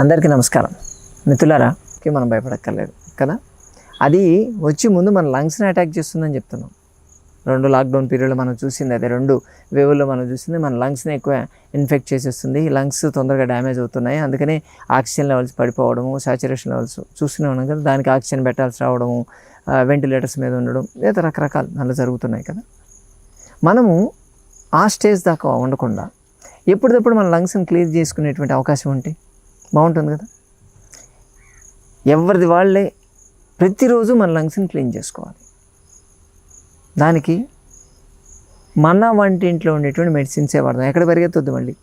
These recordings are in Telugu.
అందరికీ నమస్కారం. మిత్రులారా మనం భయపడక్కర్లేదు కదా? అది వచ్చి ముందు మన లంగ్స్ని అటాక్ చేస్తుందని చెప్తున్నాం. రెండు లాక్డౌన్ పీరియడ్లో మనం చూసింది అదే రెండు వేవుల్లో మనం చూసింది మన లంగ్స్ని ఎక్కువ ఇన్ఫెక్ట్ చేసేస్తుంది. లంగ్స్ తొందరగా డ్యామేజ్ అవుతున్నాయి. అందుకని ఆక్సిజన్ లెవెల్స్ పడిపోవడము సాచురేషన్ లెవెల్స్ చూస్తూనే ఉన్నాం కదా? దానికి ఆక్సిజన్ పెట్టాల్సి రావడము వెంటిలేటర్స్ మీద ఉండడం లేదా రకరకాలు అలా జరుగుతున్నాయి కదా? మనము ఆ స్టేజ్ దాకా ఉండకుండా ఎప్పటికప్పుడు మన లంగ్స్ని క్లియర్ చేసుకునేటువంటి అవకాశం ఉంటే బాగుంటుంది కదా? ఎవరిది వాళ్ళే ప్రతిరోజు మన లంగ్స్ని క్లీన్ చేసుకోవాలి. దానికి మన వంటింట్లో ఉండేటువంటి మెడిసిన్సే వాడదాం. ఎక్కడ పరిగెత్తొద్దు మళ్ళీ.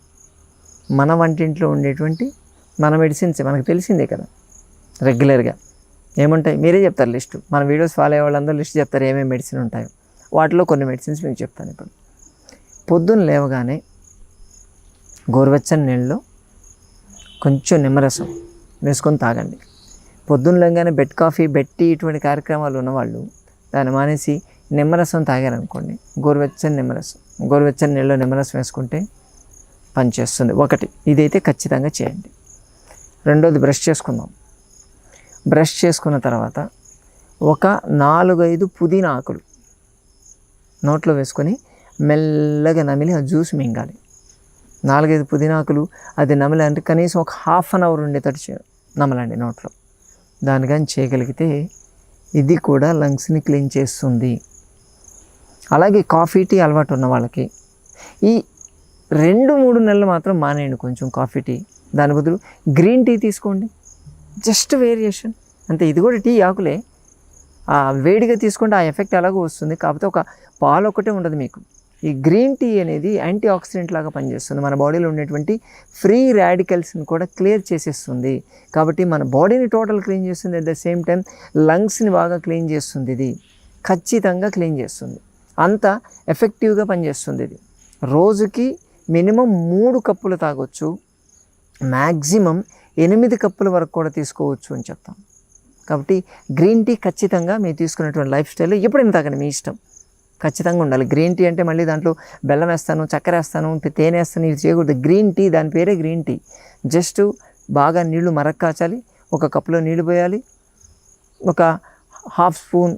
మన వంటింట్లో ఉండేటువంటి మన మెడిసిన్సే. మనకు తెలిసిందే కదా. రెగ్యులర్గా. ఏముంటాయి? మీరే చెప్తారు లిస్టు. మన వీడియోస్ ఫాలో అయ్యే వాళ్ళందరూ లిస్ట్ చెప్తారు ఏమేమి మెడిసిన్ ఉంటాయో. వాటిలో కొన్ని మెడిసిన్స్ మీకు చెప్తాను ఇప్పుడు. పొద్దున్న లేవగానే గోరువెచ్చని నీళ్ళలో కొంచెం నిమ్మరసం వేసుకొని తాగండి. పొద్దున్న లేగానే బెడ్ కాఫీ పెట్టి ఇటువంటి కార్యక్రమాలు ఉన్నవాళ్ళు దాన్ని మానేసి నిమ్మరసం తాగారనుకోండి. గోరువెచ్చని నిమ్మరసం గోరువెచ్చని నీళ్ళలో నిమ్మరసం వేసుకుంటే పనిచేస్తుంది ఒకటి ఇదైతే ఖచ్చితంగా చేయండి. రెండోది బ్రష్ చేసుకుందాం. బ్రష్ చేసుకున్న తర్వాత ఒక నాలుగైదు పుదీనా ఆకులు నోట్లో వేసుకొని మెల్లగా నమిలి ఆ జ్యూస్ మింగాలి. నాలుగైదు పుదీనాకులు అది నమలంటే కనీసం ఒక హాఫ్ అన్ అవర్ ఉండేటట్టు చే నమలండి నోట్లో. దాని కానీ చేయగలిగితే ఇది కూడా లంగ్స్ని క్లీన్ చేస్తుంది. అలాగే కాఫీ టీ అలవాటు ఉన్న వాళ్ళకి ఈ రెండు మూడు నెలలు మాత్రం మానేయండి కొంచెం కాఫీ టీ. దాని బదులు గ్రీన్ టీ తీసుకోండి. Just variation. అంతే ఇది కూడా టీ ఆకులే. వేడిగా తీసుకుంటే ఆ ఎఫెక్ట్ ఎలాగో వస్తుంది. కాకపోతే ఒక పాలు ఒకటే ఉండదు మీకు. ఈ గ్రీన్ టీ అనేది యాంటీ ఆక్సిడెంట్ లాగా పనిచేస్తుంది. మన బాడీలో ఉండేటువంటి ఫ్రీ రాడికల్స్ని కూడా క్లియర్ చేసేస్తుంది. కాబట్టి మన బాడీని టోటల్ క్లీన్ చేస్తుంది. అట్ ద సేమ్ టైం లంగ్స్ని బాగా క్లీన్ చేస్తుంది ఇది. ఖచ్చితంగా క్లీన్ చేస్తుంది. అంత ఎఫెక్టివ్గా పనిచేస్తుంది ఇది. రోజుకి మినిమం మూడు కప్పులు తాగొచ్చు. మ్యాక్సిమం ఎనిమిది కప్పుల వరకు కూడా తీసుకోవచ్చు అని చెప్తాం. కాబట్టి గ్రీన్ టీ ఖచ్చితంగా మీరు తీసుకునేటువంటి లైఫ్ స్టైల్లో ఎప్పుడైనా తాగండి మీ ఇష్టం. ఖచ్చితంగా ఉండాలి. గ్రీన్ టీ అంటే మళ్ళీ దాంట్లో బెల్లం వేస్తాను చక్కెర వేస్తాను తేనె వేస్తాను ఇది చేయకూడదు. గ్రీన్ టీ దాని పేరే గ్రీన్ టీ. జస్ట్ బాగా నీళ్ళు మరక్కాచాలి. ఒక కప్పులో నీళ్ళు పోయాలి. ఒక half spoon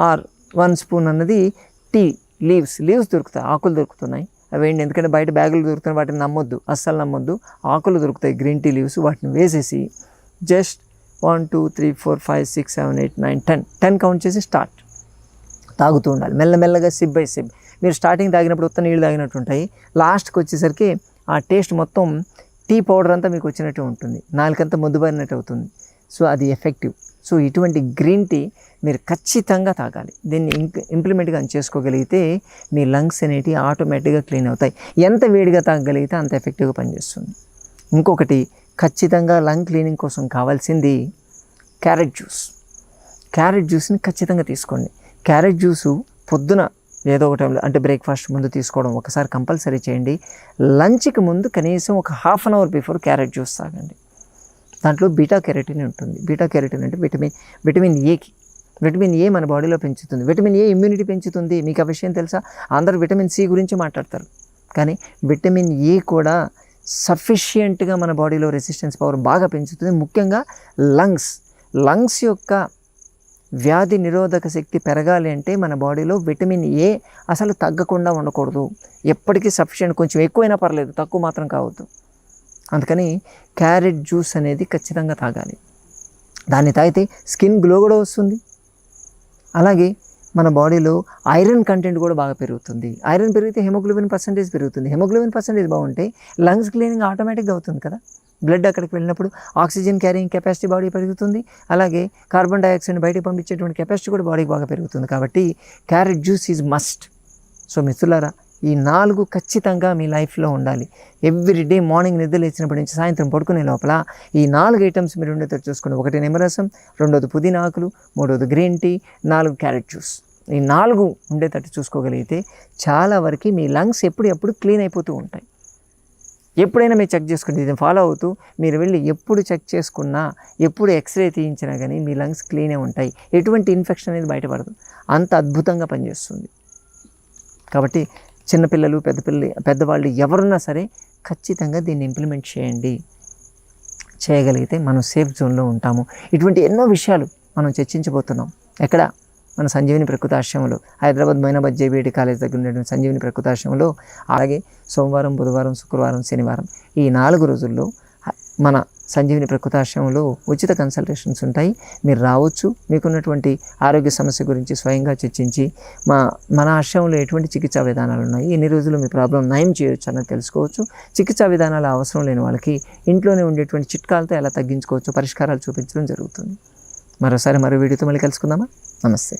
or one spoon అన్నది టీ లీవ్స్. లీవ్స్ దొరుకుతాయి ఆకులు దొరుకుతున్నాయి. అవి ఏంటి ఎందుకంటే బయట బ్యాగులు దొరుకుతున్నాయి వాటిని నమ్మొద్దు. అస్సలు నమ్మొద్దు. ఆకులు దొరుకుతాయి గ్రీన్ టీ లీవ్స్. వాటిని వేసేసి just one two three four five six seven eight nine ten. Ten count చేసి స్టార్ట్. తాగుతూ ఉండాలి. మెల్లమెల్లగా సిప్ బై సిప్ మీరు స్టార్టింగ్ తాగినప్పుడు ఉత్త నీళ్ళు తాగినట్టు ఉంటాయి లాస్ట్కి వచ్చేసరికి ఆ టేస్ట్ మొత్తం టీ పౌడర్ అంతా మీకు వచ్చినట్టు ఉంటుంది. నాలుకంతా ముద్దుబారినట్టు అవుతుంది. సో అది ఎఫెక్టివ్ సో ఇటువంటి గ్రీన్ టీ మీరు ఖచ్చితంగా తాగాలి. దీన్ని ఇంక్ ఇంప్లిమెంట్గా చేసుకోగలిగితే మీ లంగ్స్ అనేటివి ఆటోమేటిక్గా క్లీన్ అవుతాయి. ఎంత వేడిగా తాగగలిగితే అంత ఎఫెక్టివ్గా పనిచేస్తుంది. ఇంకొకటి ఖచ్చితంగా లంగ్ క్లీనింగ్ కోసం కావాల్సింది క్యారెట్ జ్యూస్ క్యారెట్ జ్యూస్ని ఖచ్చితంగా తీసుకోండి. క్యారెట్ జ్యూసు పొద్దున ఏదో ఒక టైంలో అంటే బ్రేక్ఫాస్ట్ ముందు తీసుకోవడం ఒకసారి కంపల్సరీ చేయండి. లంచ్కి ముందు కనీసం ఒక half an hour before carrot juice తాగండి. దాంట్లో బీటా కెరటిన్ ఉంటుంది. బీటా కెరటిన్ అంటే విటమిన్ విటమిన్ ఏకి విటమిన్ ఏ మన బాడీలో పెంచుతుంది. విటమిన్ ఏ ఇమ్యూనిటీ పెంచుతుంది. మీకు ఆ విషయం తెలుసా? అందరూ విటమిన్ సి గురించి మాట్లాడతారు. కానీ విటమిన్ ఏ కూడా సఫిషియెంట్గా మన బాడీలో రెసిస్టెన్స్ పవర్ బాగా పెంచుతుంది. ముఖ్యంగా లంగ్స్. లంగ్స్ యొక్క వ్యాధి నిరోధక శక్తి పెరగాలి అంటే మన బాడీలో విటమిన్ ఏ అసలు తగ్గకుండా ఉండకూడదు. ఎప్పటికీ సఫిషియెంట్ కొంచెం ఎక్కువైనా పర్లేదు తక్కువ మాత్రం కావద్దు. అందుకని క్యారెట్ జ్యూస్ అనేది ఖచ్చితంగా తాగాలి. దాన్ని తాగితే స్కిన్ గ్లో కూడా వస్తుంది. అలాగే మన బాడీలో ఐరన్ కంటెంట్ కూడా బాగా పెరుగుతుంది. ఐరన్ పెరిగితే హెమోగ్లోబిన్ పర్సంటేజ్ పెరుగుతుంది. హెమోగ్లోబిన్ పర్సంటేజ్ బాగుంటే లంగ్స్ క్లీనింగ్ ఆటోమేటిక్గా అవుతుంది కదా. బ్లడ్ అక్కడికి వెళ్ళినప్పుడు ఆక్సిజన్ క్యారింగ్ కెపాసిటీ బాడీ పెరుగుతుంది. అలాగే కార్బన్ డైఆక్సైడ్ బయటకు పంపించేటువంటి కెపాసిటీ కూడా బాడీకి బాగా పెరుగుతుంది. కాబట్టి carrot juice is must. So మిత్రులారా ఈ నాలుగు ఖచ్చితంగా మీ లైఫ్లో ఉండాలి. ఎవ్రీ డే మార్నింగ్ నిద్ర లేచినప్పటి నుంచి సాయంత్రం పడుకునే లోపల ఈ నాలుగు ఐటమ్స్ మీరు ఉండేటట్టు చూసుకోండి. ఒకటి నిమ్మరసం రెండోది పుదీనా ఆకులు మూడోది గ్రీన్ టీ నాలుగు క్యారెట్ జ్యూస్. ఈ నాలుగు ఉండేటట్టు చూసుకోగలిగితే చాలా వరకు మీ లంగ్స్ ఎప్పుడు క్లీన్ అయిపోతూ ఉంటాయి. ఎప్పుడైనా మీరు చెక్ చేసుకుంటే ఇది ఫాలో అవుతూ మీరు వెళ్ళి ఎప్పుడు చెక్ చేసుకున్నా ఎప్పుడు ఎక్స్రే తీయించినా కానీ మీ లంగ్స్ క్లీనే ఉంటాయి. ఎటువంటి ఇన్ఫెక్షన్ అనేది బయటపడదు. అంత అద్భుతంగా పనిచేస్తుంది. కాబట్టి చిన్నపిల్లలు పెద్ద పిల్లలు పెద్దవాళ్ళు ఎవరున్నా సరే ఖచ్చితంగా దీన్ని ఇంప్లిమెంట్ చేయండి. చేయగలిగితే మనం సేఫ్ జోన్లో ఉంటాము. ఇటువంటి ఎన్నో విషయాలు మనం చర్చించబోతున్నాం. ఎక్కడ? మన సంజీవిని ప్రకృతాశ్రమంలో హైదరాబాద్ మైనాబాద్ జేబీఐటి కాలేజ్ దగ్గర ఉండేటువంటి సంజీవిని ప్రకృతాశ్రమంలో అలాగే సోమవారం బుధవారం శుక్రవారం శనివారం ఈ నాలుగు రోజుల్లో మన సంజీవిని ప్రకృతాశ్రమంలో ఉచిత కన్సల్టేషన్స్ ఉంటాయి. మీరు రావచ్చు. మీకున్నటువంటి ఆరోగ్య సమస్య గురించి స్వయంగా చర్చించి మా మన ఆశ్రమంలో ఎటువంటి చికిత్సా విధానాలు ఉన్నాయి ఎన్ని రోజులు మీ ప్రాబ్లం నయం చేయొచ్చు అన్నది తెలుసుకోవచ్చు. చికిత్సా విధానాలు అవసరం లేని వాళ్ళకి ఇంట్లోనే ఉండేటువంటి చిట్కాలతో ఎలా తగ్గించుకోవచ్చు పరిష్కారాలు చూపించడం జరుగుతుంది. మరోసారి మరో వీడియోతో మళ్ళీ కలుసుకుందామా? నమస్తే.